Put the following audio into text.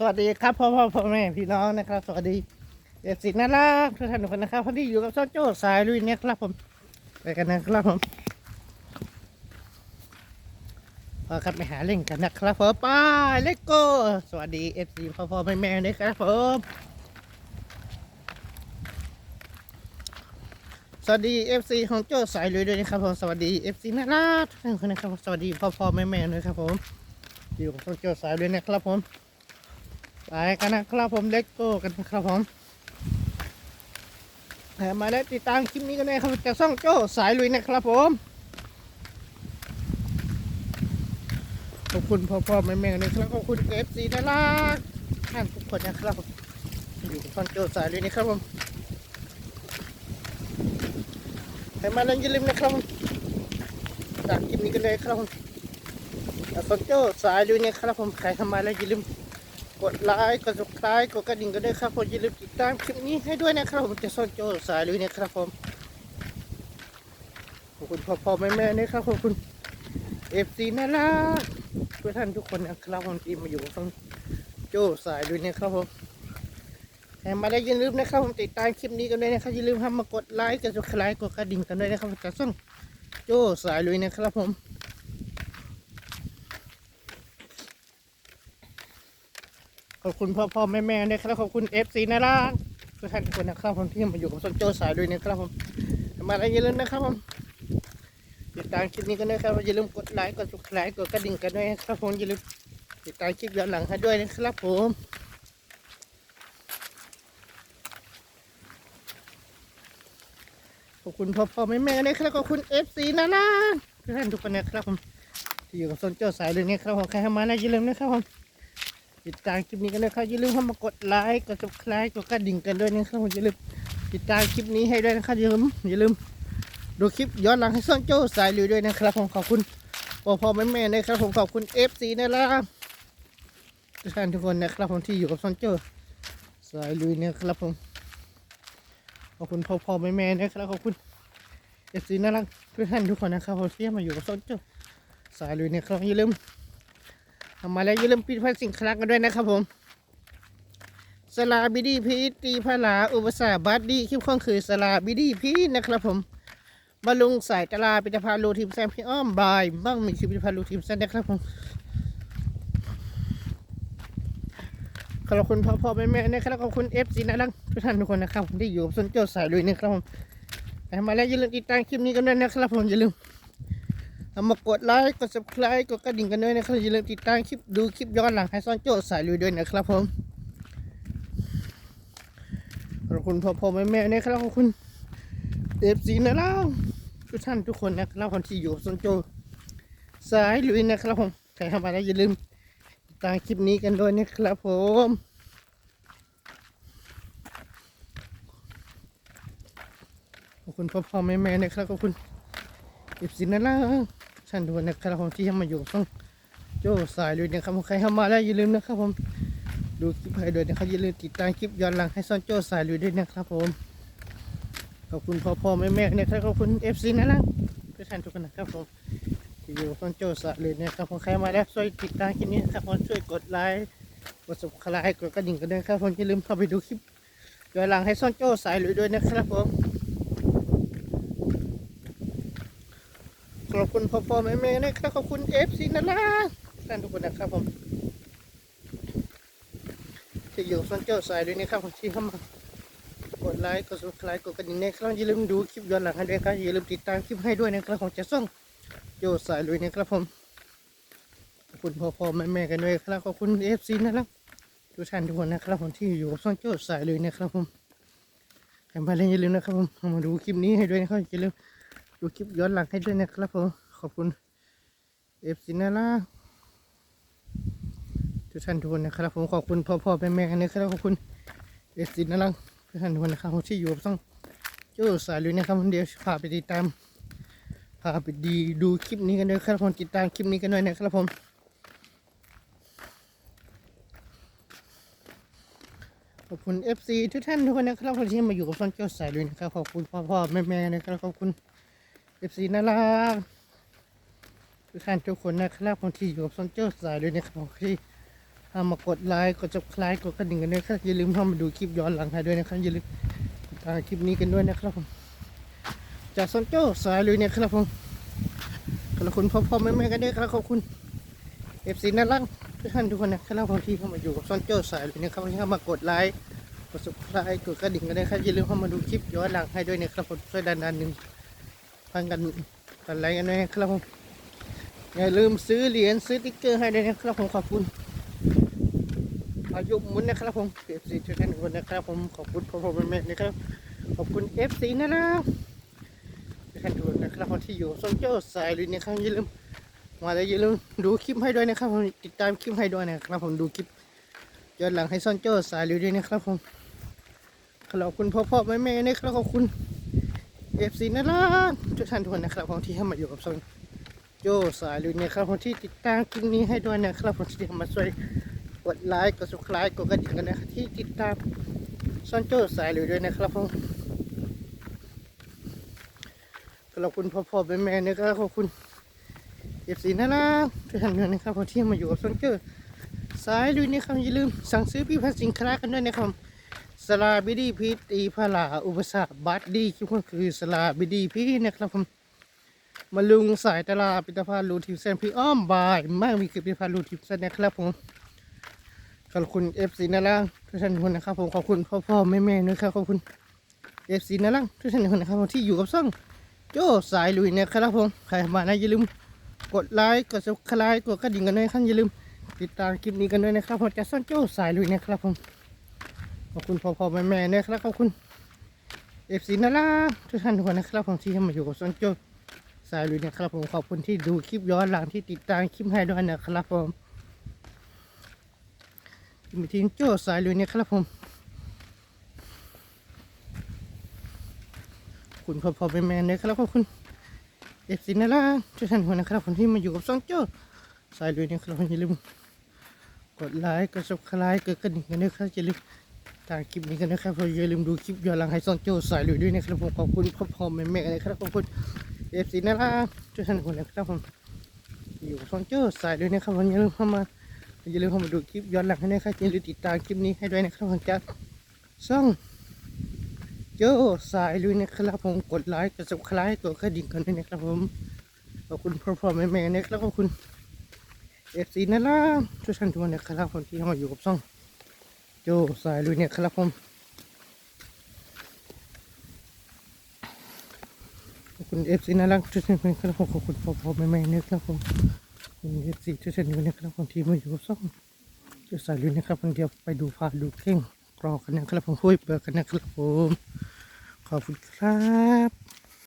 สวัสดีครับพ่อพ่อพ่อแม่พี่น้องนะครับ สวัสดีเด็กสิน่ารักทุกท่านทุกคนนะครับพอดีอยู่กับโซโจ้สายลุยเนี่ยครับผมไปกันนะครับผมพอครับไปหาเล่นกันนะครับผมไปเลโก้สวัสดีเอฟซีพ่อพ่อแม่แม่ด้วยครับผมสวัสดีเอฟซีของโจ้สายลุยด้วยนะครับผมสวัสดีเอฟซีน่ารักทุกท่านคนนะครับสวัสดีพ่อพ่อแม่แม่ด้วยครับผมอยู่กับโจ้สายลุยนะครับผม ไปกันนะครับผมเล็กโก้กันนะครับผมแถมมาแล้วติดตามคลิปนี้กันเลยครับจากช่องโจ้สายลุยนะครับผมขอบคุณพ่อพ่อแม่แม่นะครับขอบคุณเอฟซีน่ารักท่านทุกคนนะครับผมอยู่กับช่องโจ้สายลุยนะครับผมแถมมาแล้วอย่าลืมนะครับผมตามคลิปนี้กันเลยครับผมจากช่องโจ้สายลุยนะครับผมใครทำมาแล้วอย่าลืม กดไลค์กด subscribe กดกระดิ่งกันด้วยครับผมอย่าลืมติดตามคลิปนี้ให้ด้วยนะครับผมจะซ่อนโจรสายลุยนะครับผมขอบคุณพ่อพ่อแม่แม่นะครับขอบคุณเอฟซีน่ารักทุกท่านทุกคนนะครับผมที่มาอยู่กับซ่อนโจสายลุยนะครับผมแถมมาได้อย่าลืมนะครับผมติดตามคลิปนี้กันด้วยนะครับอย่าลืมทำมากดไลค์กด subscribe กดกระดิ่งกันด้วยนะครับจะซ่อนโจสายลุยนะครับผม อบคุณพ่อพ่อแม่แม่นะครับขอบคุณเอฟซีนะล่ะทุกท่านทุกคนนะครับผมที่มาอยู่กับส้นโจสายด้วยนะครับผมมาแล้วอย่าลืมนะครับผมติดตามคลิปนี้กันด้วยครับอย่าลืมกดไลค์กดซับสไครต์กดกระดิ่งกันด้วยนะครับผมอย่าลืมติดตามคลิปย้อนหลังให้ด้วยนะครับผมขอบคุณพ่อพ่อแม่แม่นะครับขอบคุณเอฟซีนะล่ะทุกท่านทุกคนนะครับผมที่อยู่กับส้นโจสายเลยนะครับผมใครเข้ามานะอย่าลืมนะครับผม ติดตามคลิปนี้กันด้วยครับอย่าลืมเข้ามากดไลค์กด subscribe กดกระดิ่งกันด้วยนะครับอย่าลืมติดตามคลิปนี้ให้ด้วยนะครับอย่าลืมอย่าลืมดูคลิปย้อนหลังให้ซ่อนโจ้สายลุยด้วยนะครับผมขอบคุณพ่อพ่อแม่แม่นะครับผมขอบคุณ FC นะครับทุกท่านทุกคนนะครับผมที่อยู่กับซ่อนโจ้สายลุยนะครับผมขอบคุณพ่อพ่อแม่แม่นะครับขอบคุณ FC น่ารักทุกท่านทุกคนนะครับผมที่มาอยู่กับซ่อนโจ้สายลุยนะครับอย่าลืม ทำมาแล้วอย่าลืมปิดพันสินค้ากันด้วยนะครับผมสลาบิดีพีตีพลาอุปสรรคบัดดี้คิ้วข้องคือสลาบิดีพีนะครับผมบำรุงสายตลาปิตาพาลูทีมแซมพี่อ้อมบายบ้างมีคิวปิตาพาลูทีมแซมนะครับผมขอบคุณพ่อพ่อแม่แม่นะครับขอบคุณเอฟซีนะลังทุกท่านทุกคนนะครับผมที่อยู่กับสนเจ้าสายลุยนะครับผมแต่มาแล้วอย่าลืมติดตามคลิปนี้กันด้วยนะครับผมอย่าลืม เอามากดไลค์กด subscribe กดกระดิ่งกันด้วยนะครับอย่าลืมติดตามคลิปดูคลิปย้อนหลังให้ซ่อนโจ้สายลุยด้วยนะครับผมขอบคุณพ่อพ่อแม่แม่นะครับขอบคุณเอฟซีนะเล่าทุกท่านทุกคนนะครับคนที่อยู่ซ่อนโจ้สายลุยนะครับผมใครเข้ามาแล้วอย่าลืมติดตามคลิปนี้กันด้วยนะครับผมขอบคุณพ่อพ่อแม่แม่นะครับขอบคุณอิบสินนั่นละ ท่านทุกคนนะครับผมที่เข้ามาอยู่ต้องโจ้สายเลยนะครับผมใครเข้ามาแล้วอย่าลืมนะครับผมดูคลิปให้ด้วยนะครับอย่าลืมติดตามคลิปย้อนหลังให้ซ่อนโจ้สายเลยด้วยนะครับผมขอบคุณพ่อพ่อแม่แม่นะครับขอบคุณเอฟซีนั่นละทุกท่านทุกคนนะครับผมที่อยู่ซ่อนโจ้สายเลยนะครับผมใครมาแล้วช่วยติดตามคลิปนี้นะครับผมช่วยกดไลค์กดสับสไครต์กดกระดิ่งกันด้วยนะครับผมอย่าลืมเข้าไปดูคลิปย้อนหลังให้ซ่อนโจ้สายเลยด้วยนะครับผม ขอบคุณพ่อพ่อแม่แม่นะครับขอบคุณเอฟซีนั่นละท่านทุกคนนะครับผมที่อยู่ส่วนเจ้าสายด้วยนะครับผมที่เข้ามากดไลค์กด subscribe กดกระดิ่งนะครับอย่าลืมดูคลิปย้อนหลังให้ด้วยครับอย่าลืมติดตามคลิปให้ด้วยนะครับผมจะส่งโจ้สายด้วยนะครับผมขอบคุณพ่อพ่อแม่แม่กันด้วยครับขอบคุณเอฟซีนะครับทุกท่านทุกคนนะครับผมที่อยู่ส่วนเจ้าสายเลยนะครับผมใครมาเล่นอย่าลืมนะครับผมมาดูคลิปนี้ให้ด้วยนะครับอย่าลืม ดูคลิปย้อนหลังให้ด้วยนะครับผมขอบคุณเอฟซีนาล่าทุกท่านทุกคนนะครับ ผมขอบคุณพ่อพ่อแม่แม่กันนะครับขอบคุณเอฟซีนาล่าทุกท่านทุกคนนะครับที่อยู่กับต้องโจ้าสายลุยนะครับเดี๋ยวพาไปติดตามพาไปดีดูคลิปนี้กันด้วยครับผมติดตามคลิปนี้กันด้วยนะครับผมขอบคุณ FC ทุกท่านทุกคนนะครับผมที่มาอยู่กับซ่อนเจ้าสายลุยนะครับขอบคุณพ่อพ่อแม่แม่นะครับขอบคุณ เอฟซีน่ารักทุกท่านทุกคนนะครับผมที่อยู่กับซอนเจอร์สายด้วยนะครับผมที่ทามากดไลค์กด subscribe กดกระดิ่งกันด้วยครับอย่าลืมเข้ามาดูคลิปย้อนหลังให้ด้วยนะครับอย่าลืมติดตามคลิปนี้กันด้วยนะครับผมจากซอนโจ้สายเลยเนี่ยครับผมขอบคุณพ่อพ่อแม่แม่กันด้วยครับขอบคุณเอฟซีน่ารักทุกท่านทุกคนนะครับผมที่เข้ามาอยู่กับซอนโจ้สายเลยนะครับที่เข้ามากดไลค์กด subscribe กดกระดิ่งกันด้วยครับอย่าลืมเข้ามาดูคลิปย้อนหลังให้ด้วยนะครับผมช่วยดันดันหนึ่งันกันกันไลค์กันด้วยนะครับผมอย่าลืมซื้อเหรียญซื้อติ๊กเกอร์ให้ด้วยนะครับผมขอบคุณอายุมุนนะครับผมเอฟซีทุกท่านทุกคนนะครับผมขอบคุณพ่อพ่อแม่แม่นะครับ ขอบคุณเอฟซีนะครับทุกท่านทุกคนนะครับผมที่อยู่โซนเจ้าสายลุยนะครับอย่าลืมมาแล้วอย่าลืมดูคลิปให้ด้วยนะครับผมติดตามคลิปให้ด้วยนะครับ ผมดูคลิปย้อนหลังให้ซ่อนเจ้าสายลุยด้วยนะครับผมขอบคุณพ่อพ่อแม่แม่นะครับขอบคุณ เอฟซีนะครับทุกท่านทุกคนนะครับผมที่เข้มาอยู่กับโซนโจสายลุยนี่ครับคนที่ติดตามคลิปนี้ให้ด้วยนะครับผมที่มาช่วยกดไลค์กด subscribe กดกระดิ่งกันนะที่ติดตามซอนโจสายลุยด้วยนะครับผมขอบคุณพ่อพ่อแม่แม่นะครับขอบคุณเอฟซีน่ารักทุกท่านด้วยนะครับผมที่มาอยู่กับซอนโจสายลุยนะครับอย่าลืมสั่งซื้อพี่พันสินค้ากันด้วยนะครับ สลาบิดีพีตีพลาอุปสรรคบัตดีคิดว่าคือสลาบิดีพีนะครับผมมาลุงสายตลาดพิพิธภัณฑ์ลูทิวเซนพี่อ้อมบายมากมีคือพิพิธภัณฑ์ลูทิวเซนนะครับผมขอบคุณเอฟซีนาลังทุกท่านทุกคนนะครับผมขอบคุณพ่อพ่อแม่แม่นะครับขอบคุณเอฟซีนาลังทุกท่านทุกคนนะครับผมที่อยู่กับซ่องโจ้สายลุยนะครับผมใครมานะอย่าลืมกดไลค์กดซับสไครต์กดกระดิ่งกันด้วยครับอย่าลืมติดตามคลิปนี้กันด้วยนะครับผมจากซ่องโจ้สายลุยนะครับผม อบคุณพ่อพ่อแม่แม่นะครับขอบคุณเอฟซีนาลังทุกท่านทุกคนนะครับผมที่มาอยู่กับซองโจ้สายลุยนะครับผมขอบคุณที่ดูคลิปย้อนหลังที่ติดตามคลิปให้ด้วยนะครับผมมีทีมโจ้สายลุยนะครับผมขอบคุณพ่อพ่อแม่แม่นะครับขอบคุณเอฟซีนาราทุกท่านทุกคนนะครับผมที่มาอยู่กับซองโจ้สายลุยนะครับผมอย่าลืมกดไลค์กดซับสไครต์กดกระดิ่งกันด้วยครับอย่าลืม ตามคลิปนี้กันนะครับผมอย่าลืมดูคลิปย้อนหลังให้ซองโจสายลุยด้วยนะครับผมขอบคุณพ่อพ่อแม่แม่นะครับขอบคุณเอฟซีนะครับทุกท่านคนนะครับผมอยู่กับฟองเจอร์สายด้วยนะครับผมอย่าลืมเข้ามาอย่าลืมเข้ามาดูคลิปย้อนหลังให้นะครับอย่าลืมติดตามคลิปนี้ให้ด้วยนะครับผมจากช่องเจอสายลุยนะครับผมกดไลค์กด subscribe กดกระดิ่งกันด้วยนะครับผมขอบคุณพ่อพ่อแม่แม่นะครับขอบคุณเอฟซีนะครับทุกท่านทุกคนนะครับผมที่เข้ามาอยู่กับช่อง โจสายลุยเนี่ยครับผมขอบคุณเอฟซีน่ารักทุกท่านครับผมขอบคุณพ่อพ่อแม่แม่นะครับผมขอบคุณเอฟซีทุกท่านนะครับผมที่มาอยู่กับซ่องจะใส่ลุยนะครับผมเดียวไปดูพาดูเข่งกรอกันนะครับผมคุยเบิกกันนะครับผมขอบคุณครับ